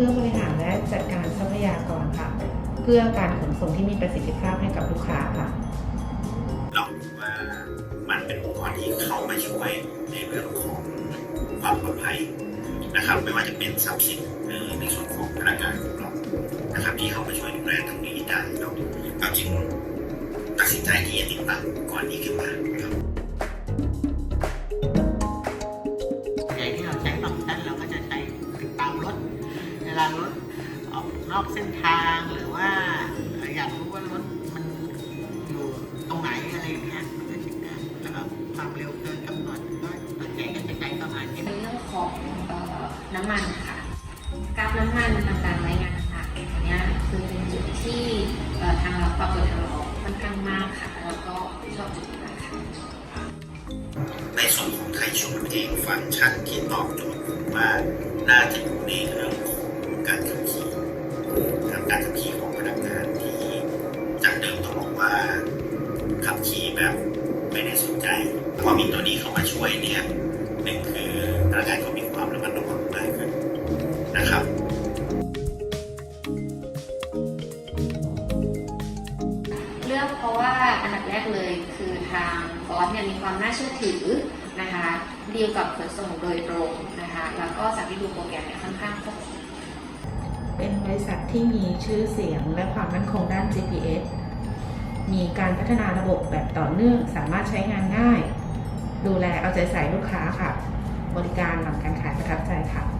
พื่อบริหารและจัดการทรัพยากรค่ะ เพื่อการขนส่งที่มีประสิทธิภาพให้กับลูกค้าค่ะเรารู้ว่ามันเป็นองค์กรที่เข้ามาช่วยในเรื่องของความปลอดภัยนะครับไม่ว่าจะเป็นทรัพย์สินหรือในส่วนของพนักงานของเรานะครับที่เข้ามาช่วยดูแลตรงนี้ได้เราเราจึงตัดสินใจที่จะติดตั้งกรณ์นี้ขึ้นมาครับ ออกนอกเส้นทางหรือว่าอยากรู้ว่ารถมันอยู่ตรงไหนอะไรอย่างเงี้ยมันก็เช็คได้แล้วก็ความเร็วเกินกำหนดก็ส่วนใหญ่ก็จะใช้ประมาณนี้ในเรื่องของเอ่อน้ำมันค่ะกราฟน้ำมันต่างๆรายงานต่างๆอันเนี้ยคือเป็นจุดที่เอ่อทางเราปรับตัวทางเราค่อนข้างมากค่ะแล้วก็ชอบจุดนี้มากค่ะในส่วนของไทยชุนเองฟังก์ชันที่ตอบโจทย์ผมว่าน่าจะอยู่ในเรื่องของการขับขี่ทาง การขับขี่ของพนักงานที่จากเดิมต้องบอกว่าขับขี่แบบไม่ได้สนใจพอมีตัวนี้เข้ามาช่วยเนี่ยหนึ่งคือพนักงานเขามีความระมัดระวังมากขึ้นนะครับเลือกเพราะว่าอันดับแรกเลยคือทางฟอสเนี่ยมีความน่าเชื่อถือนะคะดีลกับขนส่งโดยตรงนะคะแล้วก็จากที่ดูโปรแกรมเนี่ยค่อนข้างครบ เป็นบริษัทที่มีชื่อเสียงและความมั่นคงด้าน GPS มีการพัฒนาระบบแบบต่อเนื่องสามารถใช้งานง่าย ดูแลเอาใจใส่ลูกค้าค่ะ บริการหลังการขายประทับใจค่ะ